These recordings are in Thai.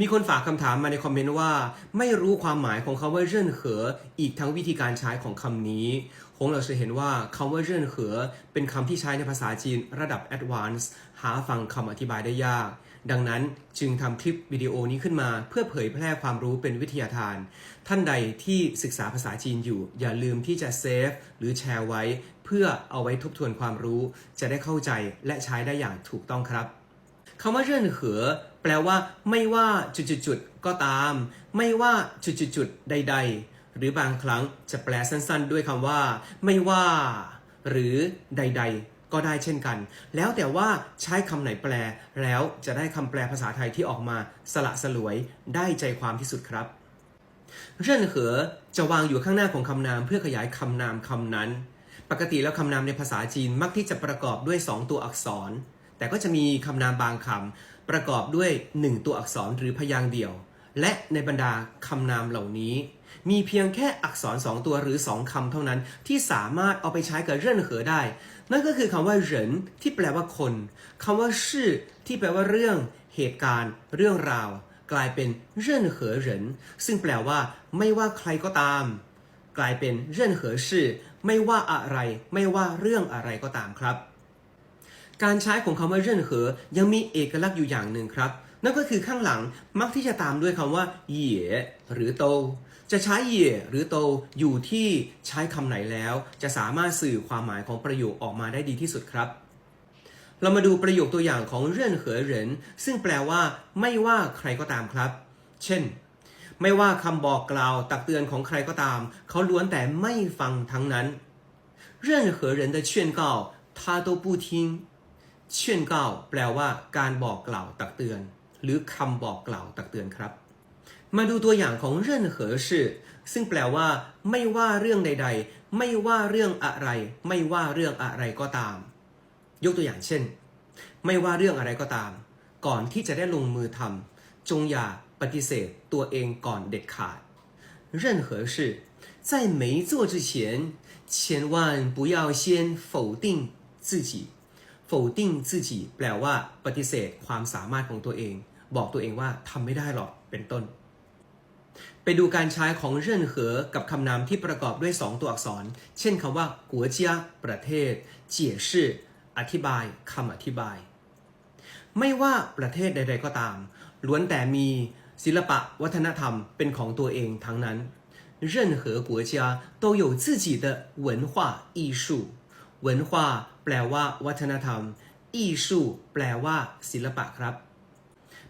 มีคนฝากคำถามมาในคอมเมนต์ว่า ไม่รู้ความหมายของคำว่าเรื่นเหออีกทั้งวิธีการใช้ของคำนี้คงเราจะเห็นว่าคำว่าเรื่นเหอเป็นคำที่ใช้ในภาษาจีนระดับ Advanced หาฟังคำอธิบายได้ยาก ดังนั้นจึงทำคลิปวิดีโอนี้ขึ้นมา เพื่อเผยแพร่ความรู้เป็นวิทยาทาน ท่านใดที่ศึกษาภาษาจีนอยู่ อย่าลืมที่จะเซฟหรือแชร์ไว้ เพื่อเอาไว้ทบทวนความรู้ จะได้เข้าใจและใช้ได้อย่างถูกต้องครับ คำว่าเรื่นเหอแปลว่าไม่ว่าจุดๆๆก็ตาม ไม่ว่าจุดๆๆใด ๆ หรือบางครั้งจะแปลสั้นๆ ด้วยคำว่า ไม่ว่า หรือใด ๆ ก็ได้เช่นกัน แล้วแต่ว่าใช้คำไหนแปล แล้วจะได้คำแปลภาษาไทยที่ออกมาสละสลวยได้ใจความที่สุดครับเรื่นเหอจะวางอยู่ข้างหน้าของคำนามเพื่อขยายคำนามคำนั้น ปกติแล้วคำนามในภาษาจีนมักที่จะประกอบด้วย 2 ตัวอักษร แต่ก็จะมีคำนามบางคำประกอบด้วย 1 ตัวอักษรหรือพยางค์เดียว และในบรรดาคำนามเหล่านี้ มีเพียงแค่อักษร 2 ตัวหรือ 2คำเท่านั้นที่สามารถเอาไปใช้กับเรื่นเหอได้ นั่นก็คือคำว่าเหรินที่แปลว่าคนคำว่าชื่อที่แปลว่าเรื่อง เหตุการณ์ เรื่องราว กลายเป็นเรื่นเหอเหรินซึ่งแปลว่า ไม่ว่าใครก็ตาม กลายเป็นเรื่นเหอชื่อไม่ว่าอะไร ไม่ว่าเรื่องอะไรก็ตามครับ การใช้ของคำว่าเรื่นเหอยังมีเอกลักษณ์อยู่อย่างหนึ่งครับ นั่นก็คือข้างหลังมักที่จะตามด้วยคำว่าเหย่หรือโต จะใช้เหย่หรือโตอยู่ที่ใช้คำไหนแล้ว จะสามารถสื่อความหมายของประโยคออกมาได้ดีที่สุดครับ เรามาดูประโยคตัวอย่างของเรื่อนเหอเหรินซึ่งแปลว่า ไม่ว่าใครก็ตามครับ เช่น ไม่ว่าคำบอกกล่าวตักเตือนของใครก็ตาม เขาล้วนแต่ไม่ฟังทั้งนั้น任何人的劝告他都不听 劝告แปลว่า การบอกกล่าวตักเตือน หรือคำบอกกล่าวตักเตือนครับ มาดูตัวอย่างของเรื่อนเหอชื่อซึ่งแปลว่า ไม่ว่าเรื่องใด ๆ ไม่ว่าเรื่องอะไร ไม่ว่าเรื่องอะไรก็ตาม ยกตัวอย่างเช่น ไม่ว่าเรื่องอะไรก็ตาม ก่อนที่จะได้ลงมือทำจงอย่าปฏิเสธตัวเองก่อนเด็ดขาด任何事在没做之前千万不要先否定自己 否定自己แปลว่า ปฏิเสธความสามารถของตัวเอง บอกตัวเองว่าทำไม่ได้หรอกเป็นต้น ไปดูการใช้ของเรื่นเหอกับคำนามที่ประกอบด้วย 2 ตัวอักษร เช่นคำว่ากัวเจียประเทศ เจียชื่ออธิบายคำอธิบาย ไม่ว่าประเทศใด ๆ ก็ตาม ล้วนแต่มีศิลปะวัฒนธรรมเป็นของตัวเองทั้งนั้น任何国家都有自己的文化艺术 文化แปลว่า วัฒนธรรม艺术แปลว่า ศิลปะครับ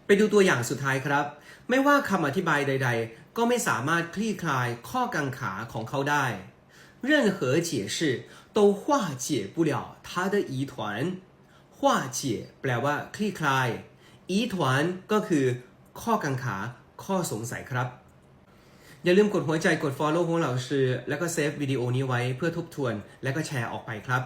ไปดูตัวอย่างสุดท้ายครับ ไม่ว่าคำอธิบายใด ๆ ก็ไม่สามารถคลี่คลายข้อกังขาของเขาได้任何解释都化解不了他的疑团化解แปลว่า คลี่คลาย疑团ก็คือ ข้อกังขา ข้อสงสัยครับ อย่าลืมกดหัวใจกด follow ของเราชื่อแล้วก็เซฟวิดีโอนี้ไว้เพื่อทบทวน และก็แชร์ออกไปครับ